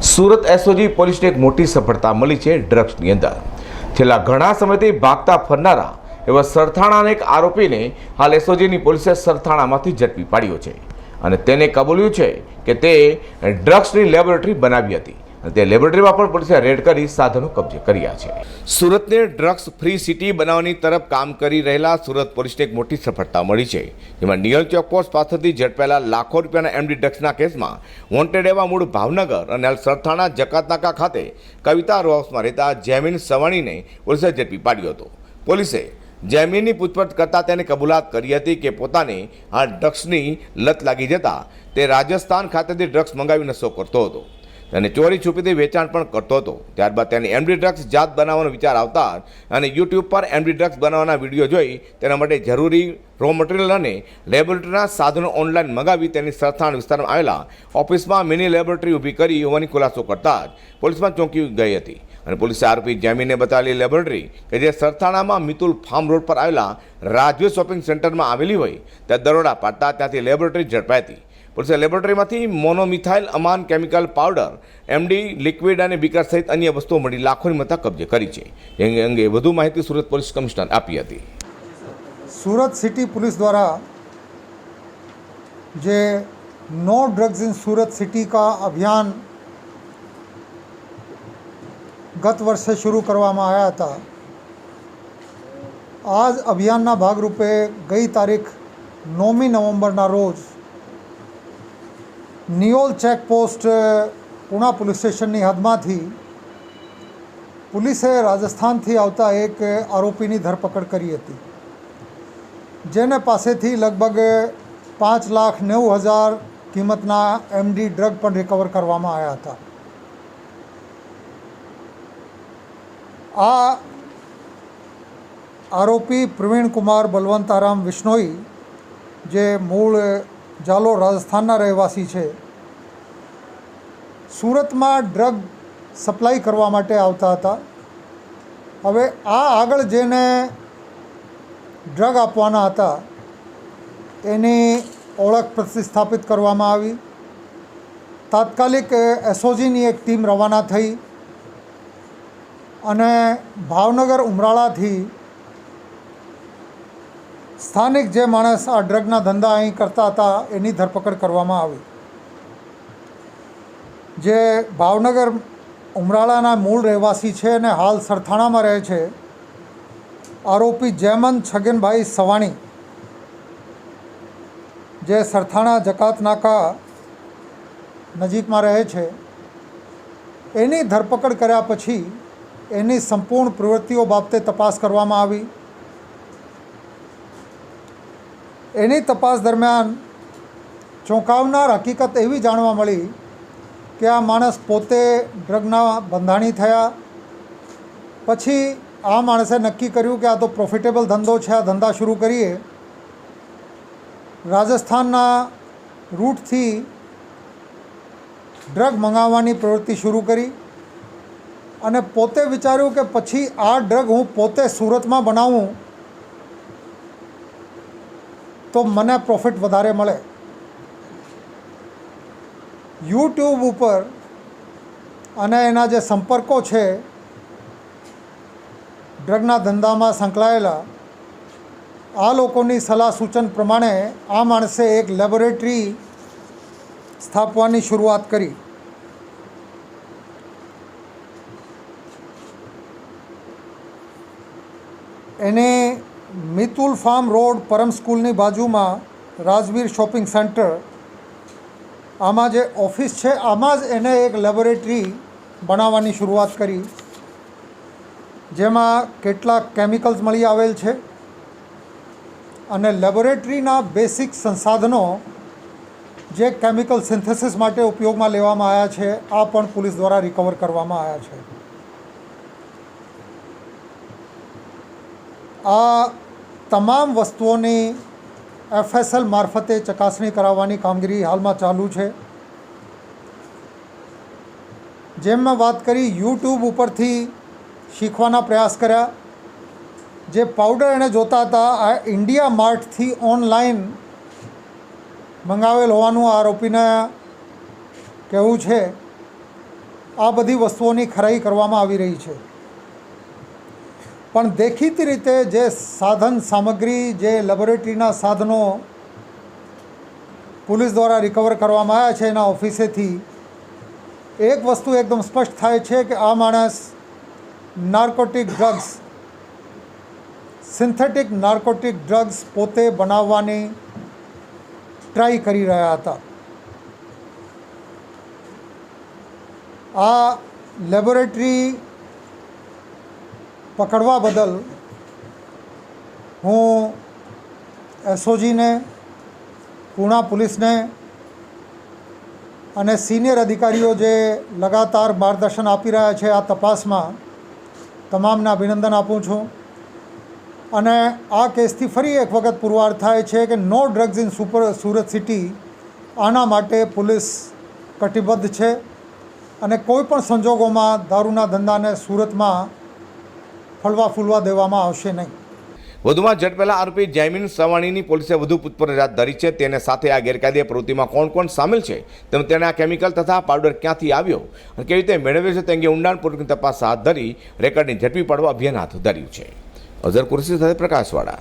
Surat SOG પોલીસને એક મોટી સફળતા મળી છે ડ્રગ્સની અંદર. છેલ્લા ઘણા સમયથી ભાગતા ફરનારા એવા સરથાણાના એક આરોપીને હાલ એસઓજીની પોલીસે સરથાણામાંથી ઝડપી પાડ્યો છે. અને તેને કબૂલ્યું છે કે તે ડ્રગ્સની લેબોરેટરી બનાવી હતી. તે લેબોરેટરીમાં પણ પોલીસે રેડ કરી સાધનો કબજે કર્યા છે. સુરતને ડ્રગ્સ ફ્રી સિટી બનાવવાની તરફ કામ કરી રહેલા સુરત પોલીસને એક મોટી સફળતા મળી છે. જેમાં નિયલ ચોકપોસ્ટ પાસેથી ઝડપાયેલા લાખો રૂપિયાના એમડી ડ્રગ્સના કેસમાં વોન્ટેડ એવા મૂળ ભાવનગર અને સરથાણા જકાતનાકા ખાતે કવિતા રોહાઉસમાં રહેતા જેમિન સવાણીને પોલીસે ઝડપી પાડ્યો હતો. પોલીસે જેમિનની પૂછપરછ કરતાં તેને કબૂલાત કરી હતી કે પોતાને આ ડ્રગ્સની લત લાગી જતા તે રાજસ્થાન ખાતેથી ડ્રગ્સ મંગાવી નશો કરતો હતો. અને ચોરી છુપીથી વેચાણ પણ કરતો હતો. ત્યારબાદ તેને એમડી ડ્રગ્સ જાત બનાવવાનો વિચાર આવતા અને યુટ્યુબ પર એમડી ડ્રગ્સ બનાવવાના વીડિયો જોઈ તેના માટે જરૂરી રો મટીરિયલ અને લેબોરેટરીના સાધનો ઓનલાઈન મંગાવી તેની સરથાણ વિસ્તારમાં આવેલા ઓફિસમાં મિની લેબોરેટરી ઊભી કરી હોવાની ખુલાસો કરતા જ પોલીસમાં ચોંકી ગઈ હતી. અને પોલીસે આરોપી જેમીને બતાવેલી લેબોરેટરી કે જે સરથાણામાં મિતુલ ફાર્મ રોડ પર આવેલા રાજવી શોપિંગ સેન્ટરમાં આવેલી હોય ત્યાં દરોડા પાડતા ત્યાંથી લેબોરેટરી ઝડપાઈ હતી. પોલીસે લેબોરેટરીમાંથી monomethyl amine chemical powder MD liquid અને બીકર સહિત અન્ય વસ્તુઓ મળી લાખોની મત્તા કબજે કરી છે એ અંગે વધુ માહિતી સુરત પોલીસ કમિશનર આપી હતી સુરત સિટી પોલીસ દ્વારા જે no drugs in Surat city का અભિયાન ગત વર્ષે શરૂ કરવામાં આવ્યા હતા આ જ અભિયાનના ભાગરૂપે ગઈ તારીખ નવમી નવેમ્બરના રોજ નિયોલ ચેકપોસ્ટ પુણા પોલીસ સ્ટેશનની હદમાંથી પોલીસે રાજસ્થાનથી આવતા એક આરોપીની ધરપકડ કરી હતી. જેને પાસેથી લગભગ પાંચ લાખ નેવું હજાર કિંમતના એમડી ડ્રગ પણ રિકવર કરવામાં આવ્યા હતા. આ આરોપી પ્રવીણ કુમાર બલવંતારામ વિશ્નોઈ, જે મૂળ જાલો રાજસ્થાનના રહેવાસી છે સુરતમાં ડ્રગ સપ્લાય કરવા માટે આવતા હતા. હવે આ આગળ જેને ડ્રગ આપવાના હતા, એની ઓળખ પ્રતિસ્થાપિત કરવામાં આવી. તાત્કાલિક એસઓજીની એક ટીમ રવાના થઈ અને ભાવનગર ઉમરાળાથી સ્થાનિક જે માણસ આ ડ્રગના ધંધા અહીં કરતા હતા, એની ધરપકડ કરવામાં આવી. જે ભાવનગર ઉમરાળાના મૂળ રહેવાસી છે અને હાલ સરથાણામાં રહે છે, આરોપી જયમન છગનભાઈ સવાણી, જે સરથાણા જકાતનાકા નજીકમાં રહે છે, એની ધરપકડ કર્યા પછી એની સંપૂર્ણ પ્રવૃત્તિઓ બાબતે તપાસ કરવામાં આવી. એની તપાસ દરમિયાન ચોંકાવનાર હકીકત એવી જાણવા મળી કે આ માણસ પોતે ડ્રગના બંધાણી થયા. પછી આ માણસે નક્કી કર્યું કે આ તો પ્રોફિટેબલ ધંધો છે, આ ધંધા શરૂ કરીએ. રાજસ્થાનના રૂટથી ડ્રગ મંગાવવાની પ્રવૃત્તિ શરૂ કરી અને પોતે વિચાર્યું કે પછી આ ડ્રગ હું પોતે સુરતમાં બનાવું તો મને પ્રોફિટ વધારે મળે. યુટ્યુબ ઉપર અને એના જે સંપર્કો છે, ડ્રગના ધંધામાં સંકળાયેલા, આ લોકોની સલાહ સૂચન પ્રમાણે આ માણસે એક લેબોરેટરી સ્થાપવાની શરૂઆત કરી. એને મિતુલ ફાર્મ રોડ પરમ સ્કૂલની બાજુમાં રાજવીર શોપિંગ સેન્ટર આમાં જે ઓફિસ છે, આમાં જ એને એક લેબોરેટરી બનાવવાની શરૂઆત કરી. જેમાં કેટલાક કેમિકલ્સ મળી આવેલ છે અને લેબોરેટરીના બેસિક સંસાધનો જે કેમિકલ સિન્થેસિસ માટે ઉપયોગમાં લેવામાં આવ્યા છે, આ પણ પોલીસ દ્વારા રિકવર કરવામાં આવ્યા છે. આ તમામ વસ્તુઓની એફએસએલ મારફતે ચકાસણી કરાવવાની કામગીરી હાલમાં ચાલુ છે. જેમ મેં વાત કરી, યુટ્યુબ ઉપરથી શીખવાના પ્રયાસ કર્યા. જે પાવડર એણે જોતા હતા, આ ઇન્ડિયા માર્ટથી ઓનલાઈન મંગાવેલ હોવાનું આરોપીને કહેવું છે. આ બધી વસ્તુઓની ખરાઈ કરવામાં આવી રહી છે. પણ દેખીતી રીતે જે સાધન સામગ્રી, જે લેબોરેટરીના સાધનો પોલીસ દ્વારા રિકવર કરવામાં આવ્યા છે એના ઓફિસેથી, એક વસ્તુ એકદમ સ્પષ્ટ થાય છે કે આ માણસ narcotic drugs synthetic narcotic drugs પોતે બનાવવાની ટ્રાય કરી રહ્યા હતા. આ લેબોરેટરી પકડવા બદલ હું એસઓજીને, પૂણા પોલીસને અને સિનિયર અધિકારીઓ જે લગાતાર માર્ગદર્શન આપી રહ્યા છે આ તપાસમાં તમામને અભિનંદન આપું છું. અને આ કેસથી ફરી એક વખત પુરવાર થાય છે કે no drugs in super, Surat city આના માટે પોલીસ કટિબદ્ધ છે. અને કોઈ પણ સંજોગોમાં દારૂના ધંધાને સુરતમાં ફળવા ફૂલવા દેવામાં આવશે નહીં. વધુમાં ઝડપેલા આરોપી જયમીન સવાણીની પોલીસે વધુ પૂછપરછ હાથ ધરી છે. તેને સાથે આ ગેરકાયદે પ્રવૃત્તિમાં કોણ કોણ સામેલ છે તેમ તેને આ કેમિકલ તથા પાવડર ક્યાંથી આવ્યો અને કેવી રીતે મેળવ્યો છે તે અંગે ઊંડાણપૂર્વકની તપાસ હાથ ધરી રેકર્ડને ઝડપી પાડવા અભિયાન હાથ ધર્યું છે. અઝર કુરશી સાથે પ્રકાશવાળા